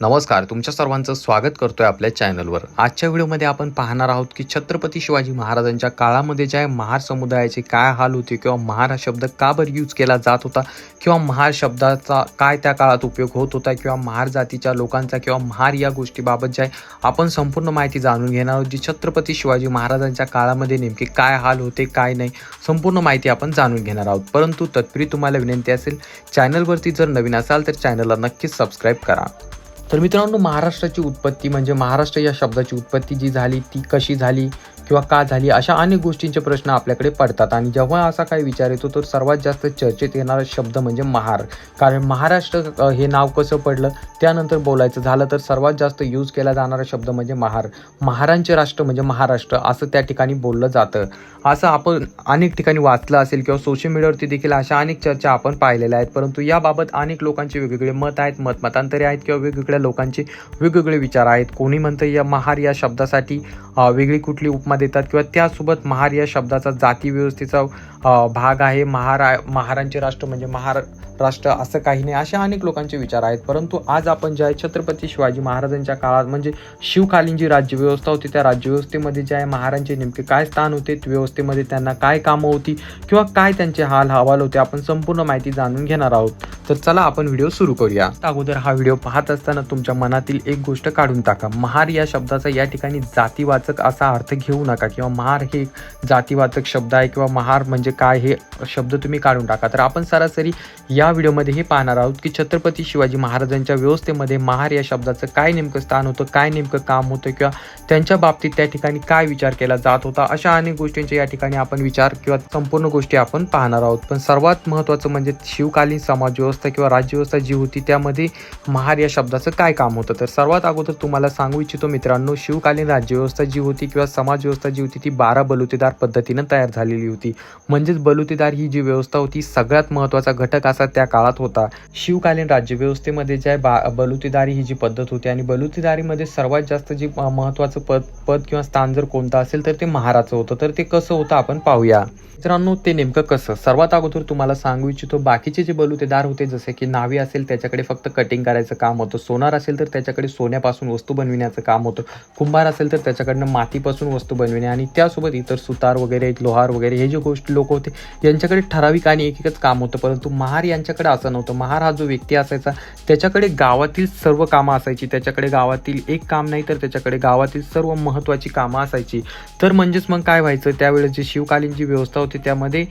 नमस्कार तुमच्या सर्वांचं स्वागत करतोय आपल्या चॅनलवर. आजच्या व्हिडिओमध्ये आपण पाहणार आहोत की छत्रपती शिवाजी महाराजांच्या काळामध्ये ज्या महार समुदायाचे काय हाल होते किंवा महार हा शब्द का बरं यूज केला जात होता किंवा महार शब्दाचा काय त्या काळात उपयोग होत होता किंवा महार जातीच्या लोकांचा किंवा महार या गोष्टीबाबत जे आहे आपण संपूर्ण माहिती जाणून घेणार आहोत जी छत्रपती शिवाजी महाराजांच्या काळामध्ये नेमके काय हाल होते काय नाही संपूर्ण माहिती आपण जाणून घेणार आहोत. परंतु तत्पूर्वी तुम्हाला विनंती असेल चॅनलवरती जर नवीन असाल तर चॅनलला नक्कीच सबस्क्राईब करा. तर मित्रांनो महाराष्ट्राची उत्पत्ती म्हणजे महाराष्ट्र या शब्दाची उत्पत्ती जी झाली ती कशी झाली? किंवा का झाली अशा अनेक गोष्टींचे प्रश्न आपल्याकडे पडतात. आणि जेव्हा असा काही विचार येतो तर सर्वात जास्त चर्चेत येणारा शब्द म्हणजे महार. कारण महाराष्ट्र हे नाव कसं पडलं त्यानंतर बोलायचं झालं तर सर्वात जास्त यूज केला जाणारा शब्द म्हणजे महार. महारांचे राष्ट्र म्हणजे महाराष्ट्र असं त्या ठिकाणी बोललं जातं. असं आपण अनेक ठिकाणी वाचलं असेल किंवा सोशल मीडियावरती देखील अशा अनेक चर्चा आपण पाहिलेल्या आहेत. परंतु याबाबत अनेक लोकांचे वेगवेगळे मत आहेत मतमतांतरे आहेत किंवा वेगवेगळ्या लोकांचे वेगवेगळे विचार आहेत. कोणी म्हणतं या महार या शब्दासाठी वेगळी कुठली उपमा देतात किंवा त्यासोबत महार या शब्दाचा जाती व्यवस्थेचा भाग आहे. महारा महारांचे राष्ट्र म्हणजे महार राष्ट्र असं काही नाही अशा अनेक लोकांचे विचार आहेत. परंतु आज आपण जे आहे छत्रपती शिवाजी महाराजांच्या काळात म्हणजे शिवकालीन जी राज्यव्यवस्था होती त्या राज्यव्यवस्थेमध्ये जे आहे नेमके काय स्थान होते व्यवस्थेमध्ये त्यांना काय कामं होती किंवा काय त्यांचे हाल हवाल होते आपण संपूर्ण माहिती जाणून घेणार आहोत. तर चला आपण व्हिडिओ सुरू करूया. अगोदर हा व्हिडिओ पाहत असताना तुमच्या मनातील एक गोष्ट काढून टाका. महार या शब्दाचा या ठिकाणी जातीवाचक असा अर्थ घेऊ नका किंवा महार हे जातीवाचक शब्द आहे किंवा महार म्हणजे म्हणजे काय हे शब्द तुम्ही काढून टाका. तर आपण सरासरी या व्हिडिओमध्ये हे पाहणार आहोत की छत्रपती शिवाजी महाराजांच्या व्यवस्थेमध्ये महार या शब्दाचं काय नेमकं स्थान होतं काय नेमकं काम होतं किंवा त्यांच्या बाबतीत त्या ठिकाणी काय विचार केला जात होता अशा अनेक गोष्टींचे या ठिकाणी आपण विचार किंवा संपूर्ण गोष्टी आपण पाहणार आहोत. पण सर्वात महत्त्वाचं म्हणजे शिवकालीन समाज व्यवस्था किंवा राज्यव्यवस्था जी होती त्यामध्ये महार या शब्दाचं काय काम होतं? तर सर्वात अगोदर तुम्हाला सांगू इच्छितो मित्रांनो शिवकालीन राज्यव्यवस्था जी होती किंवा समाज व्यवस्था जी होती ती बारा बलुतेदार पद्धतीनं तयार झालेली होती. म्हणजेच बलुतेदार ही जी व्यवस्था होती सगळ्यात महत्त्वाचा घटक असा त्या काळात होता. शिवकालीन राज्यव्यवस्थेमध्ये जे आहे बा बलुतेदारी ही जी पद्धत होती आणि बलुतेदारीमध्ये सर्वात जास्त जी महत्त्वाचं पद पद किंवा स्थान जर कोणतं असेल तर ते महाराचं होतं. तर ते कसं होतं आपण पाहूया. मित्रांनो ते नेमकं कसं? सर्वात अगोदर तुम्हाला सांगू इच्छितो बाकीचे जे बलुतेदार होते जसे की नावी असेल त्याच्याकडे फक्त कटिंग करायचं काम होतं. सोनार असेल तर त्याच्याकडे सोन्यापासून वस्तू बनविण्याचं काम होतं. कुंभार असेल तर त्याच्याकडनं मातीपासून वस्तू बनविणे आणि त्यासोबत इतर सुतार वगैरे लोहार वगैरे हे जे गोष्टी लोक होते. यांच्याकडे ठराविक आणि एक एकच काम होतं परंतु महार यांच्याकडे असं नव्हतं. महार हा जो व्यक्ती असायचा त्याच्याकडे गावातील सर्व कामं असायची. त्याच्याकडे गावातील एक काम नाही तर त्याच्याकडे गावातील सर्व महत्त्वाची कामं असायची. तर म्हणजेच मग काय व्हायचं? त्यावेळेस जी शिवकालीन जी व्यवस्था होती त्यामध्ये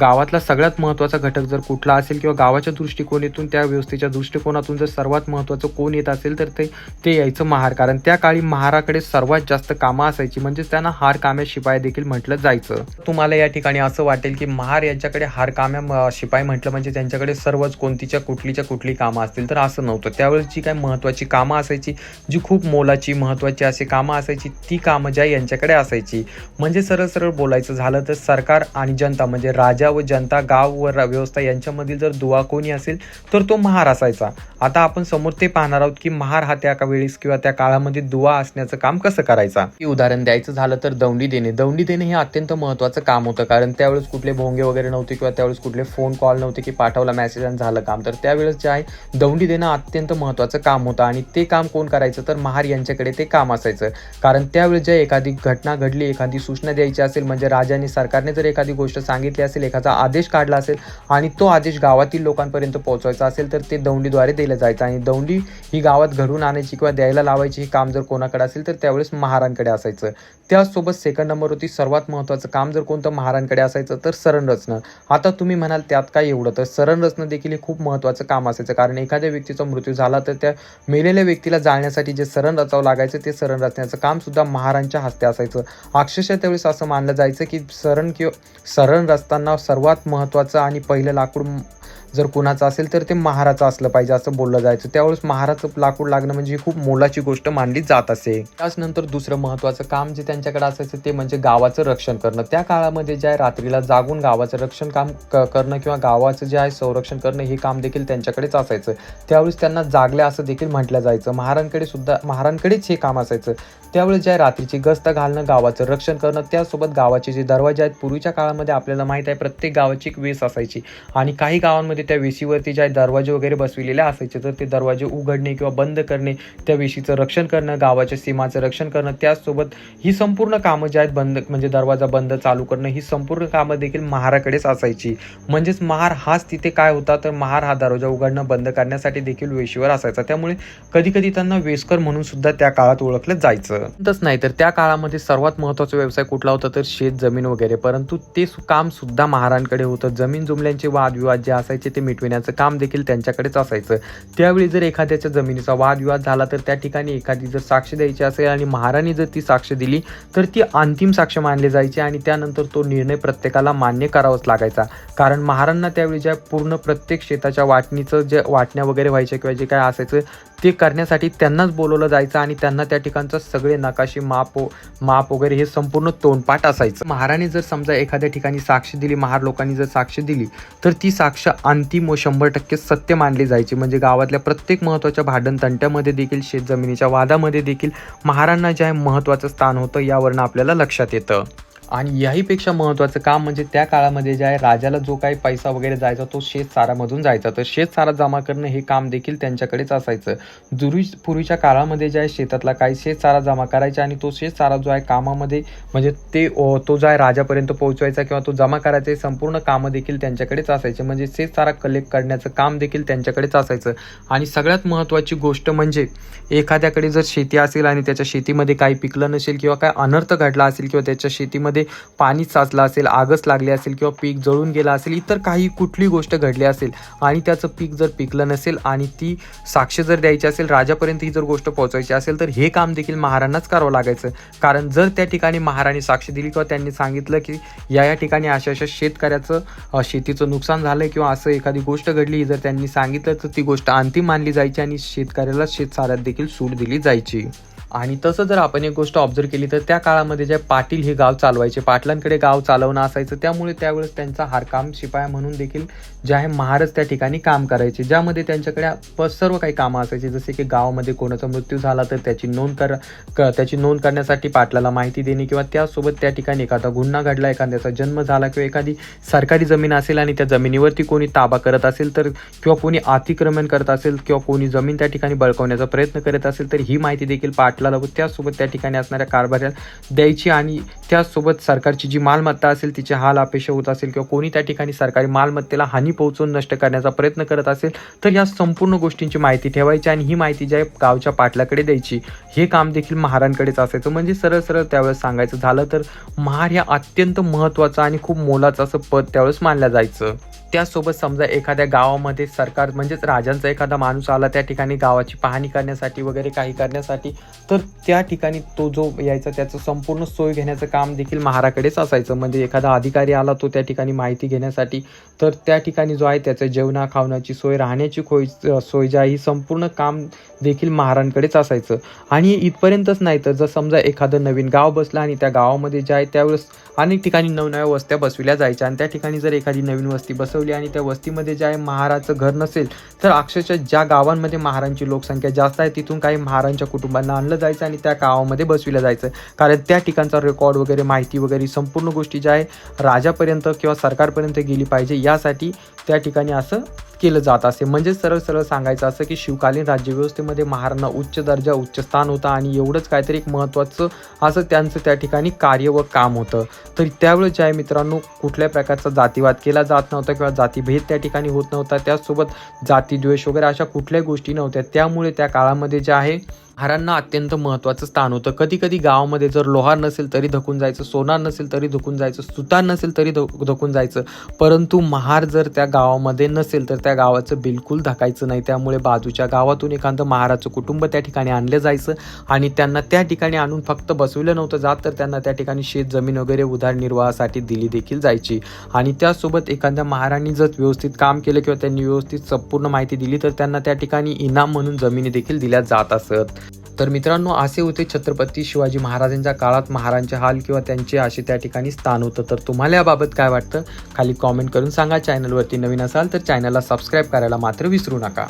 गावातला सगळ्यात महत्त्वाचा घटक जर कुठला असेल किंवा गावाच्या दृष्टिकोनातून त्या व्यवस्थेच्या दृष्टिकोनातून जर सर्वात महत्त्वाचं कोण येत असेल तर ते ते यायचं महार. कारण त्या काळी महाराकडे सर्वात जास्त कामं असायची. म्हणजेच त्यांना हार काम्या शिपाई देखील म्हटलं जायचं. तुम्हाला या ठिकाणी असं वाटेल की महार यांच्याकडे हार काम्या शिपाई म्हटलं म्हणजे त्यांच्याकडे सर्वच कोणतीच्या कुठलीच्या कुठली कामं असतील तर असं नव्हतं. त्यावेळेस जी काय महत्त्वाची कामं असायची जी खूप मोलाची महत्त्वाची अशी कामं असायची ती कामं ज्या यांच्याकडे असायची म्हणजे सरळ सरळ बोलायचं झालं तर सरकार आणि जनता म्हणजे राजा व जनता गाव व व्यवस्था यांच्यामधील जर दुवा कोणी असेल तर तो महार असायचा. आता आपण समोर ते पाहणार आहोत की महार हा त्या वेळेस किंवा त्या काळामध्ये दुवा असण्याचं काम कसं करायचा? उदाहरण द्यायचं झालं तर दौंडी देणे. दौंडी देणे हे अत्यंत महत्त्वाचं काम होतं कारण त्यावेळेस कुठले भोंगे वगैरे नव्हते किंवा त्यावेळेस कुठले फोन कॉल नव्हते की पाठवला मेसेज आणि झालं काम. तर त्यावेळेस जे आहे दौंडी देणं अत्यंत महत्त्वाचं काम होतं आणि ते काम कोण करायचं? तर महार यांच्याकडे ते काम असायचं. कारण त्यावेळेस जे एखादी घटना घडली एखादी सूचना द्यायची असेल म्हणजे राजाने सरकारने जर एखादी गोष्ट सांगितली असेल एखादा आदेश काढला असेल आणि तो आदेश गावातील लोकांपर्यंत पोहोचवायचा असेल तर ते दौंडीद्वारे दिलं जायचं आणि दौंडी ही गावात घडून आणायची किंवा द्यायला लावायची हे काम जर कोणाकडे असेल तर त्यावेळेस महारांकडे असायचं. त्याचसोबत सेकंड नंबरवरती सर्वात महत्त्वाचं काम जर कोणतं महारांकडे असायचं तर सरण आता तुम्ही म्हणाल त्यात काय एवढं तर सरण देखील हे खूप महत्त्वाचं काम असायचं. कारण एखाद्या व्यक्तीचा मृत्यू झाला तर त्या मेलेल्या व्यक्तीला जाळण्यासाठी जे सरण रचावं लागायचं ते सरण रचण्याचं काम सुद्धा महारांच्या हस्ते असायचं. अक्षरशः त्यावेळेस असं मानलं जायचं की सरण किंवा सरण रचताना सर्वात महत्त्वाचं आणि पहिलं लाकूड जर कुणाचं असेल तर ते महाराचं असलं पाहिजे असं बोललं जायचं. त्यावेळेस महाराचं लाकूड लागणं म्हणजे खूप मोलाची गोष्ट मानली जात असे. त्याचनंतर दुसरं महत्त्वाचं काम जे त्यांच्याकडे असायचं ते म्हणजे गावाचं रक्षण करणं. त्या काळामध्ये जे आहे रात्रीला जागून गावाचं रक्षण काम क- करणं किंवा गावाचं जे आहे संरक्षण करणं हे काम देखील त्यांच्याकडेच असायचं. त्यावेळेस त्यांना जागल्या असं देखील म्हटलं जायचं. महारांकडे सुद्धा महारांकडेच हे काम असायचं. त्यावेळेस जे आहे रात्रीची गस्त घालणं गावाचं रक्षण करणं त्यासोबत गावाचे जे दरवाजे आहेत पूर्वीच्या काळामध्ये आपल्याला माहीत आहे प्रत्येक गावाची एक वेस असायची. आणि काही गावांमध्ये काळामध्ये त्या वेशीवरती ज्या दरवाजे वगैरे बसविलेले असायचे तर ते दरवाजे उघडणे किंवा बंद करणे त्या वेशीचं रक्षण करणं गावाच्या सीमाचं रक्षण करणं त्याचसोबत ही संपूर्ण कामं जी आहेत बंद म्हणजे दरवाजा बंद चालू करणं ही संपूर्ण कामं देखील महाराकडेच असायची. म्हणजेच महार हाच तिथे काय होता तर महार हा दरवाजा उघडणं बंद करण्यासाठी देखील वेशीवर असायचा. त्यामुळे कधी कधी त्यांना वेस्कर म्हणून सुद्धा त्या काळात ओळखलं जायचं. तसं नाही तर त्या काळामध्ये सर्वात महत्त्वाचा व्यवसाय कुठला होता तर शेत जमीन वगैरे. परंतु ते सु- काम सुद्धा महारांकडे होतं. जमीन जुमल्यांचे वादविवाद जे असायचे ते मिटविण्याचं काम देखील त्यांच्याकडेच असायचं. त्यावेळी जर एखाद्याच्या जमिनीचा वादविवाद झाला तर त्या ठिकाणी एखादी जर साक्ष द्यायची असेल आणि महाराणी जर ती साक्ष दिली तर ती अंतिम साक्ष मानली जायची आणि त्यानंतर तो निर्णय प्रत्येकाला मान्य करावाच लागायचा. कारण महाराणना त्यावेळी ज्या पूर्ण प्रत्येक शेताच्या वाटणीचं जे वाटण्या वगैरे व्हायच्या किंवा जे काय असायचं ते करण्यासाठी त्यांनाच बोलवलं जायचं आणि त्यांना त्या ठिकाणचं सगळे नकाशे माप माप वगैरे हे संपूर्ण तोंडपाठ असायचं. महाराने जर समजा एखाद्या ठिकाणी साक्ष दिली महार लोकांनी जर साक्ष दिली तर ती साक्ष अंतिम व शंभर टक्के सत्य मानली जायची. म्हणजे गावातल्या प्रत्येक महत्त्वाच्या भांडण तंट्यामध्ये देखील शेतजमिनीच्या वादामध्ये देखील महारांना जे आहे महत्त्वाचं स्थान होतं यावरनं आपल्याला लक्षात येतं. आणि याहीपेक्षा महत्त्वाचं काम म्हणजे त्या काळामध्ये जे आहे राजाला जो काही पैसा वगैरे जायचा तो शेतसारामधून जायचा. तर शेतसारा जमा करणं हे काम देखील त्यांच्याकडेच असायचं. जुरी पूर्वीच्या काळामध्ये जे आहे शेतातला काही शेतसारा जमा करायचा आणि तो शेतसारा जो आहे कामामध्ये म्हणजे ते तो जो आहे राजापर्यंत पोहोचवायचा किंवा तो जमा करायचा हे संपूर्ण कामं देखील त्यांच्याकडेच असायचे. म्हणजे शेतसारा कलेक्ट करण्याचं काम देखील त्यांच्याकडेच असायचं. आणि सगळ्यात महत्त्वाची गोष्ट म्हणजे एखाद्याकडे जर शेती असेल आणि त्याच्या शेतीमध्ये काही पिकलं नसेल किंवा काय अनर्थ घडला असेल किंवा त्याच्या शेतीमध्ये पाणी साचलं असेल आगच लागली असेल किंवा पीक जळून गेलं असेल इतर काही कुठली गोष्ट घडली असेल आणि त्याचं पीक जर पिकलं नसेल आणि ती साक्ष जर द्यायची असेल राजापर्यंत ही जर गोष्ट पोहोचायची असेल तर हे काम देखील महाराणाच करावं लागायचं. कारण जर त्या ठिकाणी महाराणी साक्ष दिली किंवा त्यांनी सांगितलं की या या ठिकाणी अशा अशा शेतकऱ्याचं शेतीचं नुकसान झालं किंवा असं एखादी गोष्ट घडली जर त्यांनी सांगितलं तर ती गोष्ट अंतिम मानली जायची आणि शेतकऱ्याला शेतसाऱ्यात देखील सूट दिली जायची. आणि तसं जर आपण एक गोष्ट ऑब्झर्व केली तर त्या काळामध्ये जे पाटील हे गाव चालवायचे पाटलांकडे गाव चालवणं असायचं त्यामुळे त्यावेळेस त्यांचा हारकाम शिपाया म्हणून देखील जे आहे महाराज त्या ठिकाणी काम करायचे ज्यामध्ये त्यांच्याकडे प- सर्व काही कामं असायची जसे की गावामध्ये कोणाचा मृत्यू झाला तर त्याची नोंद कर क- त्याची नोंद करण्यासाठी पाटलाला माहिती देणे किंवा त्यासोबत त्या ठिकाणी एखादा गुन्हा घडला एखाद्याचा जन्म झाला किंवा एखादी सरकारी जमीन असेल आणि त्या जमिनीवरती कोणी ताबा करत असेल तर किंवा कोणी अतिक्रमण करत असेल किंवा कोणी जमीन त्या ठिकाणी बळकवण्याचा प्रयत्न करत असेल तर ही माहिती देखील पाटलाला व त्यासोबत त्या ठिकाणी असणाऱ्या कारभाऱ्याला द्यायची आणि त्यासोबत सरकारची जी मालमत्ता असेल तिचे हाल अपेक्षा होत असेल किंवा कोणी त्या ठिकाणी सरकारी मालमत्तेला हानी पोहोचवून नष्ट करण्याचा प्रयत्न करत असेल तर या संपूर्ण गोष्टींची माहिती ठेवायची आणि ही माहिती जी आहे गावच्या पाटलाकडे द्यायची हे काम देखील महारांकडेच असायचं. म्हणजे सरळ सरळ त्यावेळेस सांगायचं झालं तर महार या अत्यंत महत्त्वाचं आणि खूप मोलाचं असं पद त्यावेळेस मानलं जायचं. त्यासोबत समजा एखाद्या गावामध्ये सरकार म्हणजेच राजांचा एखादा माणूस आला त्या ठिकाणी गावाची पाहणी करण्यासाठी वगैरे काही करण्यासाठी तर त्या ठिकाणी तो जो यायचा त्याचं संपूर्ण सोय घेण्याचं काम देखील महाराकडेच असायचं. म्हणजे एखादा अधिकारी आला तो त्या ठिकाणी माहिती घेण्यासाठी तर त्या ठिकाणी जो आहे त्याचं जेवणा खावण्याची सोय राहण्याची खोय सोय जी आहे ही संपूर्ण काम देखील महारांकडेच असायचं. आणि इथपर्यंतच नाही तर जर समजा एखादं नवीन गाव बसलं आणि त्या गावामध्ये जे आहे त्यावेळेस अनेक ठिकाणी नवनव्या वस्त्या बसविल्या जायच्या. आणि त्या ठिकाणी जर एखादी नवीन वस्ती बसवली आणि त्या वस्तीमध्ये जे आहे महाराचं घर नसेल तर अक्षरशः ज्या गावांमध्ये महारांची लोकसंख्या जास्त आहे तिथून काही महारांच्या कुटुंबांना आणलं जायचं आणि त्या गावामध्ये बसविलं जायचं. कारण त्या ठिकाणचा रेकॉर्ड वगैरे माहिती वगैरे संपूर्ण गोष्टी ज्या आहे राजापर्यंत किंवा सरकारपर्यंत गेली पाहिजे. यासाठी त्या ठिकाणी असं केलं जात असे. म्हणजे सरळ सरळ सांगायचं असं की शिवकालीन राज्यव्यवस्थेमध्ये महाराणा उच्च दर्जा उच्च स्थान होतं आणि एवढंच काहीतरी एक महत्त्वाचं असं त्यांचं त्या ठिकाणी कार्य व काम होतं. तर त्यावेळेस ज्या मित्रांनो कुठल्याही प्रकारचा जातीवाद केला जात नव्हता किंवा जातीभेद त्या ठिकाणी होत नव्हता त्याचसोबत जातीद्वेष वगैरे अशा कुठल्याही गोष्टी नव्हत्या. त्यामुळे त्या काळामध्ये जे आहे महारांना अत्यंत महत्त्वाचं स्थान होतं. कधी कधी गावामध्ये जर लोहार नसेल तरी धकून जायचं सोनार नसेल तरी धकून जायचं सुतार नसेल तरी धक धकून जायचं. परंतु महार जर त्या गावामध्ये नसेल तर त्या गावाचं बिलकुल धकायचं नाही. त्यामुळे बाजूच्या गावातून एखादं महाराचं कुटुंब त्या ठिकाणी आणलं जायचं आणि त्यांना त्या ठिकाणी आणून फक्त बसविलं नव्हतं जात तर त्यांना त्या ठिकाणी शेत जमीन वगैरे उदरनिर्वाहासाठी दिली देखील जायची. आणि त्यासोबत एखाद्या महाराणी जर व्यवस्थित काम केलं किंवा त्यांनी व्यवस्थित संपूर्ण माहिती दिली तर त्यांना त्या ठिकाणी इनाम म्हणून जमिनी देखील दिल्या जात असत. तर मित्रांनो असे होते छत्रपती शिवाजी महाराजांच्या काळात महाराजांचे हाल किंवा त्यांचे असे त्या ठिकाणी स्थान होतं. तर तुम्हाला याबाबत काय वाटतं? खाली कॉमेंट करून सांगा. चॅनलवरती नवीन असाल तर चॅनलला सबस्क्राईब करायला मात्र विसरू नका.